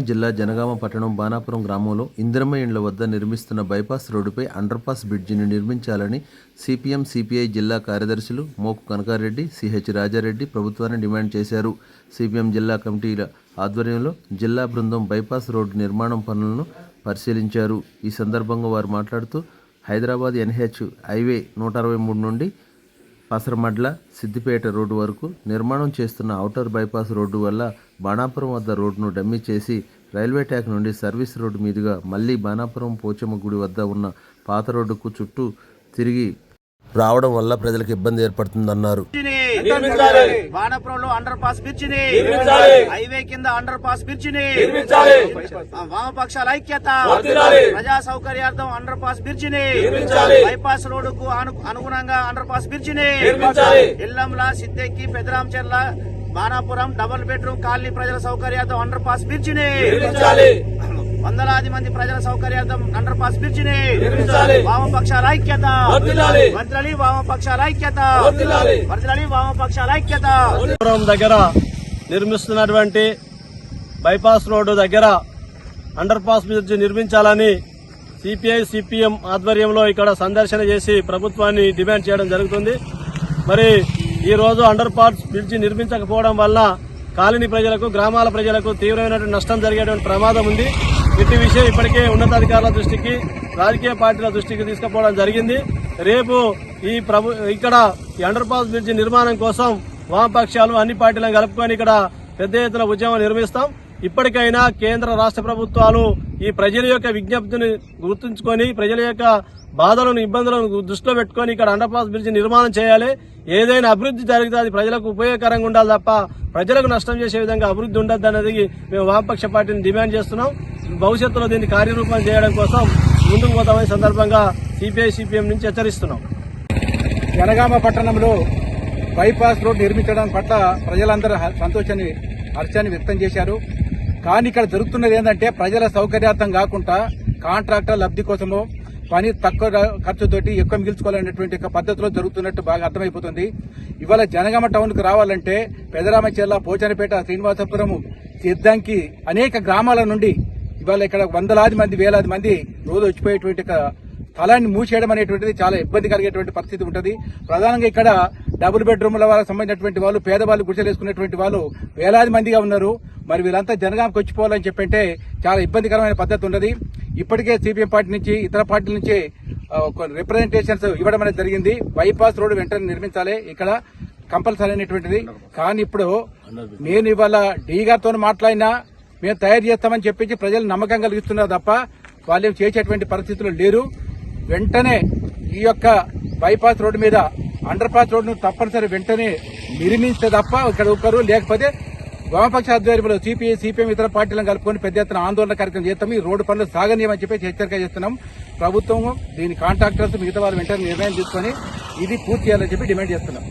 జిల్లా జనగామ పట్టణం బాణాపురం గ్రామంలో ఇందిరమ్మ ఇండ్ల వద్ద నిర్మిస్తున్న బైపాస్ రోడ్డుపై అండర్పాస్ బ్రిడ్జిని నిర్మించాలని సిపిఎం సిపిఐ జిల్లా కార్యదర్శులు మోకు కనకారెడ్డి సిహెచ్ రాజారెడ్డి ప్రభుత్వాన్ని డిమాండ్ చేశారు. సిపిఎం జిల్లా కమిటీల ఆధ్వర్యంలో జిల్లా బృందం బైపాస్ రోడ్డు నిర్మాణం పనులను పరిశీలించారు. ఈ సందర్భంగా వారు మాట్లాడుతూ హైదరాబాద్ ఎన్హెచ్ హైవే నూట అరవై మూడు నుండి పసరమడ్ల సిద్దిపేట రోడ్డు వరకు నిర్మాణం చేస్తున్న ఔటర్ బైపాస్ రోడ్డు వల్ల బాణాపురం వద్ద రోడ్డును డమ్మీ చేసి రైల్వే ట్రాక్ నుండి సర్వీస్ రోడ్డు మీదుగా మళ్ళీ బాణాపురం పోచమ్మ గుడి వద్ద ఉన్న పాత రోడ్డుకు చుట్టూ తిరిగి రావడం వల్ల ప్రజలకు ఇబ్బంది ఏర్పడుతుందన్నారు నిర్మించాలి వానపురంలో అండర్ పాస్ బ్రిడ్జిని నిర్మించాలి. హైవే కింద అండర్ పాస్ బ్రిడ్జిని నిర్మించాలి. వామపక్షాల ఐక్యత వర్ధిల్లాలి. ప్రజా సౌకర్యార్థం అండర్ పాస్. బైపాస్ రోడ్డుకు అను- అనుగుణంగా అండర్ పాస్ బ్రిడ్జిని నిర్మించాలి. Illamla Siddekki Pedaramcherla Banapuram double bedroom colony ప్రజల సౌకర్యార్థం అండర్ పాస్ బ్రిడ్జిని నిర్మించాలి. వందలాది మంది ప్రజల సౌకర్యార్థం అండర్ పాస్ బ్రిడ్జిని నిర్మించాలి. వామపక్షాల ఐక్యత. వర్ధిల్లాలి వామపక్షాల ఐక్యత. వర్ధిల్లాలి వామపక్షాల ఐక్యత. దగ్గర నిర్మిస్తున్నటువంటి బైపాస్ రోడ్డు దగ్గర అండర్ పాస్ బ్రిడ్జ్ నిర్మించాలని సిపిఐ సిపిఎం ఆధ్వర్యంలో ఇక్కడ సందర్శన చేసి ప్రభుత్వాన్ని డిమాండ్ చేయడం జరుగుతుంది. మరి ఈ రోజు అండర్ పాస్ బ్రిడ్జ్ నిర్మించకపోవడం వల్ల కాలనీ ప్రజలకు గ్రామాల ప్రజలకు తీవ్రమైనటువంటి నష్టం జరిగేటువంటి ప్రమాదం ఉంది. ఇట్టి విషయం ఇప్పటికే ఉన్నతాధికారుల దృష్టికి రాజకీయ పార్టీల దృష్టికి తీసుకుపోవడం జరిగింది. రేపు ఈ ప్రభు ఇక్కడ ఈ అండర్ పాస్ బ్రిడ్జ్ నిర్మాణం కోసం వామపక్షాలు అన్ని పార్టీలను కలుపుకొని ఇక్కడ పెద్ద ఎత్తున ఉద్యమం నిర్మిస్తాం ఇప్పటికైనా కేంద్ర రాష్ట్ర ప్రభుత్వాలు ఈ ప్రజల యొక్క విజ్ఞప్తిని గుర్తుంచుకొని ప్రజల యొక్క బాధలను ఇబ్బందులను దృష్టిలో పెట్టుకొని ఇక్కడ అండర్ పాస్ బ్రిడ్జ్ నిర్మాణం చేయాలి. ఏదైనా అభివృద్ధి జరిగితే అది ప్రజలకు ఉపయోగకరంగా ఉండాలి తప్ప ప్రజలకు నష్టం చేసే విధంగా అభివృద్ధి ఉండద్దు అనేది మేము వామపక్ష పార్టీని డిమాండ్ చేస్తున్నాం. భవిష్యత్తులో దీన్ని కార్యరూపం చేయడం కోసం ముందుకు పోతామని సందర్భంగా సిపిఐ సిపిఎం నుంచి హెచ్చరిస్తున్నాం. జనగామ పట్టణంలో బైపాస్ రోడ్ నిర్మించడం పట్ల ప్రజలందరూ సంతోషాన్ని హర్షాన్ని వ్యక్తం చేశారు. కానీ ఇక్కడ జరుగుతున్నది ఏంటంటే ప్రజల సౌకర్యార్థం కాకుండా కాంట్రాక్టర్ లబ్ధి కోసమో పని తక్కువ ఖర్చుతోటి ఎక్కువ మిగిల్చుకోవాలనేటువంటి పద్ధతిలో జరుగుతున్నట్టు బాగా అర్థమైపోతుంది. ఇవాళ జనగామ టౌన్కు రావాలంటే రావాలంటే పెదరామచెల్ల పోచనపేట శ్రీనివాసపురం సిద్దంకి అనేక గ్రామాల నుండి ఇవాళ ఇక్కడ వందలాది మంది వేలాది మంది రోజు వచ్చిపోయేటువంటి స్థలాన్ని మూసేయడం అనేటువంటిది చాలా ఇబ్బంది కలిగేటువంటి పరిస్థితి ఉంటుంది. ప్రధానంగా ఇక్కడ డబుల్ బెడ్రూమ్ల వాళ్ళకి సంబంధించినటువంటి వాళ్ళు పేదవాళ్ళు గుడిసెలేసుకునేటువంటి వాళ్ళు వేలాది మందిగా ఉన్నారు. మరి వీళ్ళంతా జనగామకి వచ్చిపోవాలని చెప్పంటే చాలా ఇబ్బందికరమైన పద్ధతి ఉన్నది. ఇప్పటికే సిపిఎం పార్టీ నుంచి ఇతర పార్టీల నుంచి రిప్రజెంటేషన్స్ ఇవ్వడం అనేది జరిగింది. బైపాస్ రోడ్డు వెంటనే నిర్మించాలి. ఇక్కడ కంపల్సరీ అనేటువంటిది. కానీ ఇప్పుడు నేను ఇవాళ డీ గారితో మాట్లాడినా మేము తయారు చేస్తామని చెప్పించి ప్రజలు నమ్మకం కలిగిస్తున్నారు తప్ప వాళ్ళు చేసేటువంటి పరిస్థితులు లేరు. వెంటనే ఈ యొక్క బైపాస్ రోడ్డు మీద అండర్ పాస్ రోడ్డును తప్పనిసరి వెంటనే నిర్మిస్తే తప్ప ఇక్కడ ఒకరు లేకపోతే వామపక్ష ఆధ్వర్యంలో సిపిఐ సిపిఎం ఇతర పార్టీలను కలుపుకొని పెద్ద ఎత్తున ఆందోళన కార్యక్రమం చేస్తాం ఈ రోడ్డు పనులు సాగనీయమని చెప్పి హెచ్చరిక చేస్తున్నాం ప్రభుత్వం దీని కాంట్రాక్టర్స్ మిగతా వారు వెంటనే నిర్ణయం తీసుకొని ఇది పూర్తి చేయాలని చెప్పి డిమాండ్ చేస్తున్నాం.